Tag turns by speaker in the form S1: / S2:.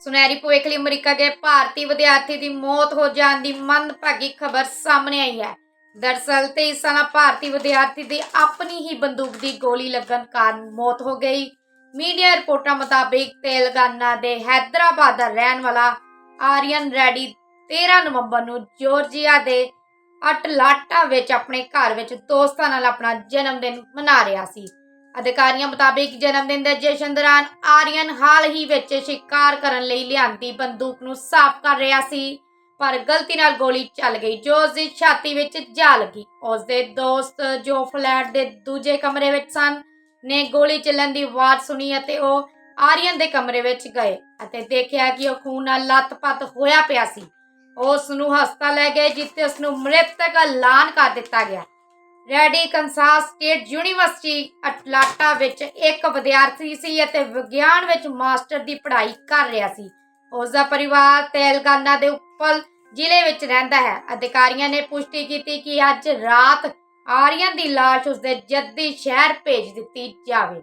S1: ਸੁਨਹਿਰੀ ਭਵਿੱਖ ਲਈ ਅਮਰੀਕਾ ਗਏ ਭਾਰਤੀ ਵਿਦਿਆਰਥੀ ਦੀ ਮੌਤ ਹੋ ਜਾਣ ਦੀ ਮੰਦਭਾਗੀ ਖਬਰ ਸਾਹਮਣੇ ਆਈ ਹੈ। ਦਰਸਲ 23 ਸਾਲਾ ਭਾਰਤੀ ਵਿਦਿਆਰਥੀ ਦੀ ਆਪਣੀ ਹੀ ਬੰਦੂਕ ਦੀ ਗੋਲੀ ਲੱਗਣ ਕਾਰਨ ਮੌਤ ਹੋ ਗਈ। ਮੀਡੀਆ ਰਿਪੋਰਟਾਂ ਮੁਤਾਬਿਕ ਤੇਲੰਗਾਨਾ ਦੇ ਹੈਦਰਾਬਾਦ ਦਾ ਰਹਿਣ ਵਾਲਾ ਆਰੀਅਨ ਰੈਡੀ 13 ਨਵੰਬਰ ਨੂੰ ਜਾਰਜੀਆ ਦੇ ਅਟਲਾਟਾ ਵਿੱਚ ਆਪਣੇ ਘਰ ਵਿੱਚ ਦੋਸਤਾਂ ਨਾਲ ਆਪਣਾ ਜਨਮ ਦਿਨ ਮਨਾ ਰਿਹਾ ਸੀ। ਅਧਿਕਾਰੀਆਂ ਮੁਤਾਬਿਕ ਜਨਮ ਦਿਨ ਦੇ ਜਸ਼ਨ ਦੌਰਾਨ ਆਰੀਅਨ ਹਾਲ ਹੀ ਵਿੱਚ ਸ਼ਿਕਾਰ ਕਰਨ ਲਈ ਲਿਆਂਦੀ ਬੰਦੂਕ ਨੂੰ ਸਾਫ਼ ਕਰ ਰਿਹਾ ਸੀ, ਪਰ ਗਲਤੀ ਨਾਲ ਗੋਲੀ ਚੱਲ ਗਈ, ਜੋ ਉਸ ਦੀ ਛਾਤੀ ਵਿੱਚ ਜਾ ਲੱਗੀ। ਉਸ ਦੇ ਦੋਸਤ ਜੋ ਫਲੈਟ ਦੇ ਦੂਜੇ ਕਮਰੇ ਵਿੱਚ ਸਨ, ਨੇ ਗੋਲੀ ਚੱਲਣ ਦੀ ਆਵਾਜ਼ ਸੁਣੀ ਅਤੇ ਉਹ ਆਰੀਅਨ ਦੇ ਕਮਰੇ ਵਿੱਚ ਗਏ ਅਤੇ ਦੇਖਿਆ ਕਿ ਉਹ ਖੂਨ ਨਾਲ ਲੱਤ-ਪੱਤ ਹੋਇਆ ਪਿਆ ਸੀ। ਉਸ ਨੂੰ ਹਸਪਤਾਲ ਲੈ ਗਏ, ਜਿੱਥੇ ਉਸ ਨੂੰ ਮ੍ਰਿਤਕ ਐਲਾਨ ਕਰ ਦਿੱਤਾ ਗਿਆ। Reddy Kansas State University Atlanta ਵਿੱਚ ਇੱਕ ਵਿਦਿਆਰਥੀ ਸੀ ਅਤੇ ਵਿਗਿਆਨ ਵਿੱਚ ਮਾਸਟਰ ਦੀ ਪੜ੍ਹਾਈ ਕਰ ਰਿਹਾ ਸੀ। ਉਸ ਦਾ ਪਰਿਵਾਰ ਤੇਲੰਗਾਨਾ ਦੇ ਉੱਪਲ ਜ਼ਿਲ੍ਹੇ ਵਿੱਚ ਰਹਿੰਦਾ ਹੈ। ਅਧਿਕਾਰੀਆਂ ਨੇ ਪੁਸ਼ਟੀ ਕੀਤੀ ਕਿ ਅੱਜ ਰਾਤ ਆਰੀਅਨ ਦੀ ਲਾਸ਼ ਉਸਦੇ ਜੱਦੀ ਸ਼ਹਿਰ ਭੇਜ ਦਿੱਤੀ ਜਾਵੇਗੀ।